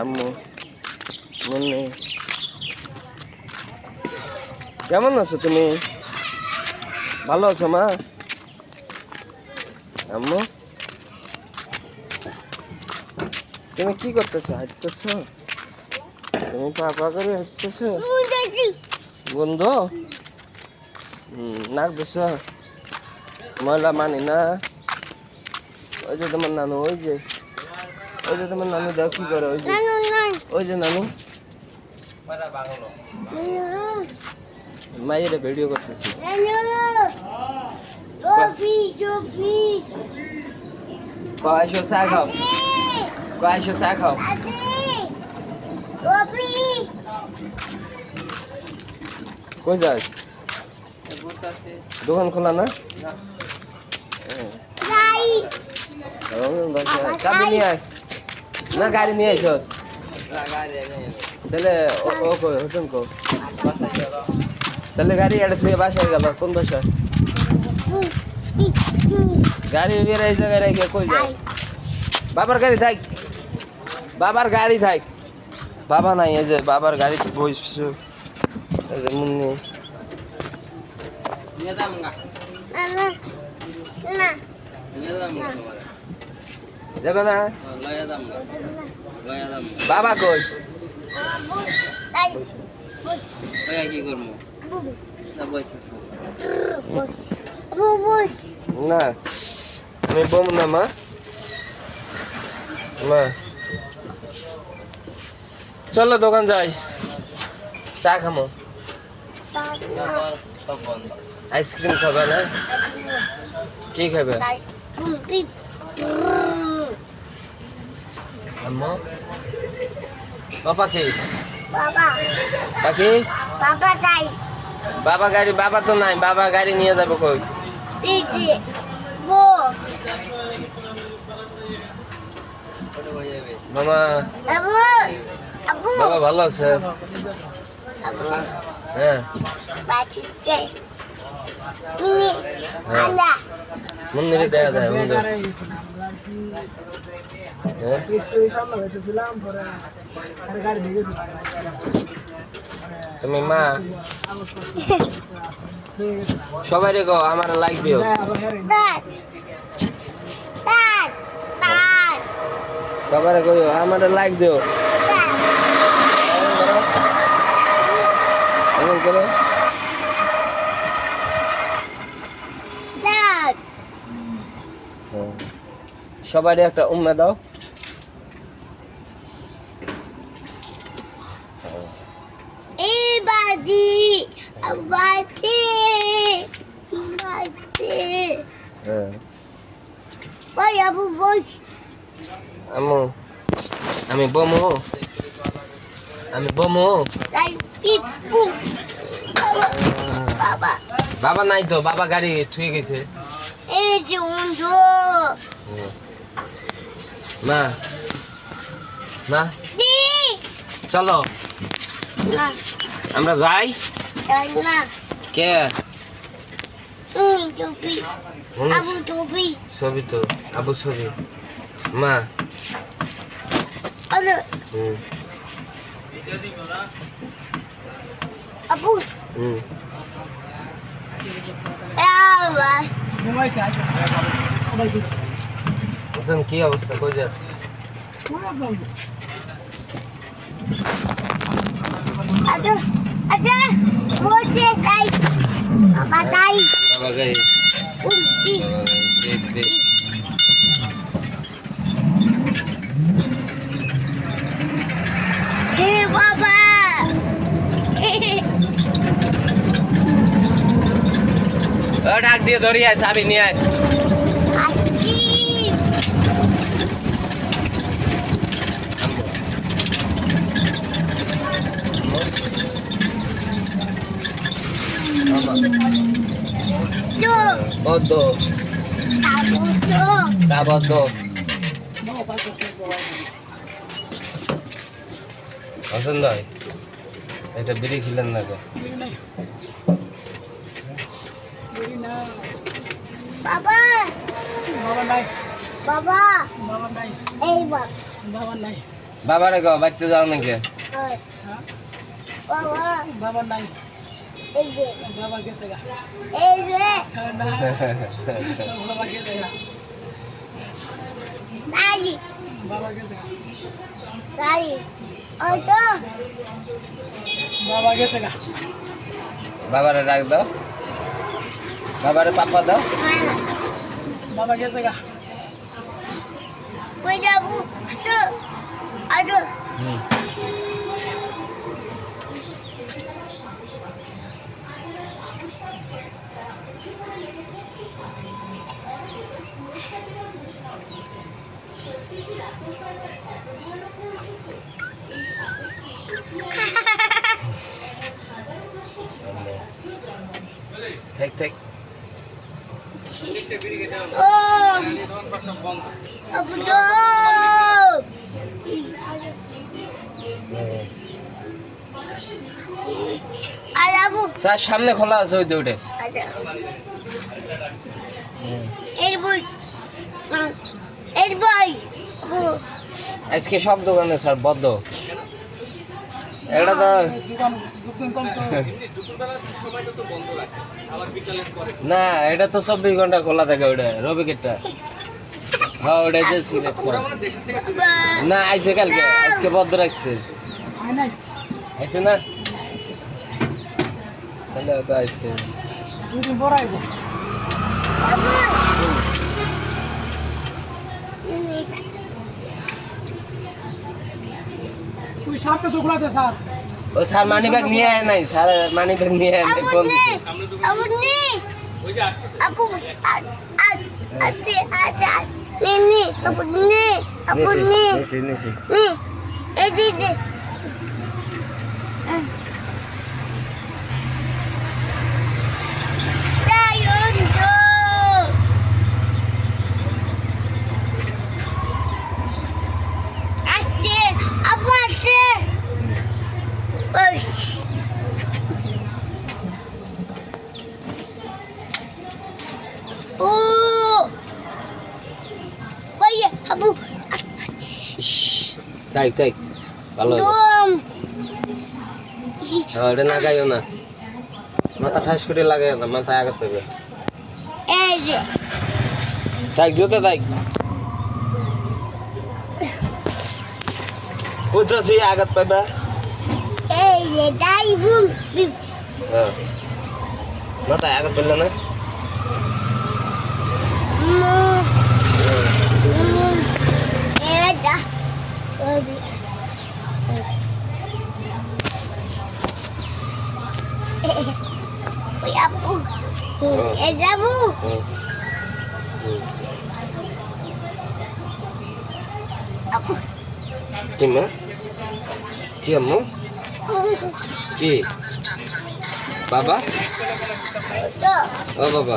আম্মু মনে কেমন আছো তুমি? ভালো আছো মা? আম্মু? তুমি কি করতেছো? হাঁটতেছো? তুমি পা পা করে হাঁটতেছো? হুম, নাক দিছ ময়লা মানি না? ওই যে তোমার নানু ওই যে। ওই যে তোমার নানু দাও কি করে ওই যে? ওই যে নানু। মায়ের ভিডিও করতেছি। কয়শো চা খাও। কয়শো চা খাও। কই যাস? দোকান খোলা না। চাবি নিয়ে আয়। না গাড়ি নিয়ে আইসস তাহলে ও ও কই হোসেন কো তাহলে গাড়ি এটা থেকে বাসায় গেল কোন বাসায়? গাড়ি বের এই জায়গায় রেখে কই যায়? বাবার গাড়ি থাক। বাবার গাড়ি থাক। বাবা নাই এই যে বাবার গাড়িতে বসছো এই যে মুন্নি। যাবে না? বাবা কই? কি না, আমি বম না, মা। মা। চলো দোকান যাই। চা খামো। আইসক্রিম খাবে না? কি খাবে? আম্মু ও পাখি বাবা পাখি বাবা তাই বাবা গাড়ি বাবা তো নাই বাবা গাড়ি নিয়ে যাবে কই? দিদি বো হয়ে মামা। আবু আবু। বাবা ভালো আছে? আবু। হ্যাঁ। বাচ্চা মিনি আলা। মন্দিরে দেখা যায় মন্দির হ্যাঁ? তুমি মা? সবাই রেখো আমার লাইক দিও। সবাই কইও আমার লাইক দিও। এমন করো। সবাই একটা উম্মা দাও। হ্যাঁ। ওই আবু বস আমু আমি বমু। আমি বমু। তাই পিপু। বাবা বাবা। বাবা নাই তো বাবা গাড়ি থুয়ে গেছে। এই যে হুম। মা মা দি চলো আমরা যাই না কে ছবি তো আবু ছবি মা আবু হুম হোসেন কি অবস্থা কই যাস আদা আদা মোটে তাই বাবা তাই বাবা গাড়ি উম্পি বাবা গাড়ি দেখ দেখ হে বাবা ও ডাক দিয়ে ধরি আয় চাবি নিয়ে আয়। পছন্দ হয়? এটা বিড়ি খিলেন না গো। বাবা। বাবা। বাবা। বাবারে গো বাড়তে যাও নাকি? বাবা। বাবা নাই। এই যে। বাবা গেছে গা। এই যে। বাবা গেছে গা। বাবা গেছে দাঁড়ি। ওই তো। বাবা গেছে গা। বাবারে রাখ দাও। বাবারে পাপা দাও। বাবা গেছে গা। ওই যাব? তো আদো হুম। স্যার সামনে খোলা আছে ওই তো ওটা আচ্ছা। আজকে সব দোকানে স্যার বদ্ধ। এটা তো না এটা তো চব্বিশ ঘণ্টা খোলা থাকে ওটা রবিকেটটা হ্যাঁ ওটা যে সিলেক্ট করা। না আইছে কালকে আজকে বদ্ধ রাখছে। আই নাই আইছে না? তাহলে তো আজকে দুই দিন পর আইবো আবু তুই সামনে তো খোলাতে স্যার ও স্যার মানি ব্যাগ নিয়ে আয় নাই স্যার মানি ব্যাগ নিয়ে আয় নাই আবু ফোন নে দিছে আবু নে আবু আজ আজ আজকে আজ আজ নে নে আবু নে আবু নে নিছি নিছি নে এই থাক থাক ভালো হলো। Dom. হ্যাঁ, এটা লাগাইও না মাথা ঠাস করে লাগাই না মাথা আঘাত পাবে এই যে থাক জুতো থাক কুদ্রাসি আঘাত পাবে এই যে দাই বুম হ্যাঁ মাথায় আঘাত পেলে না কি মা কি আম্মু কি বাবা ও বাবা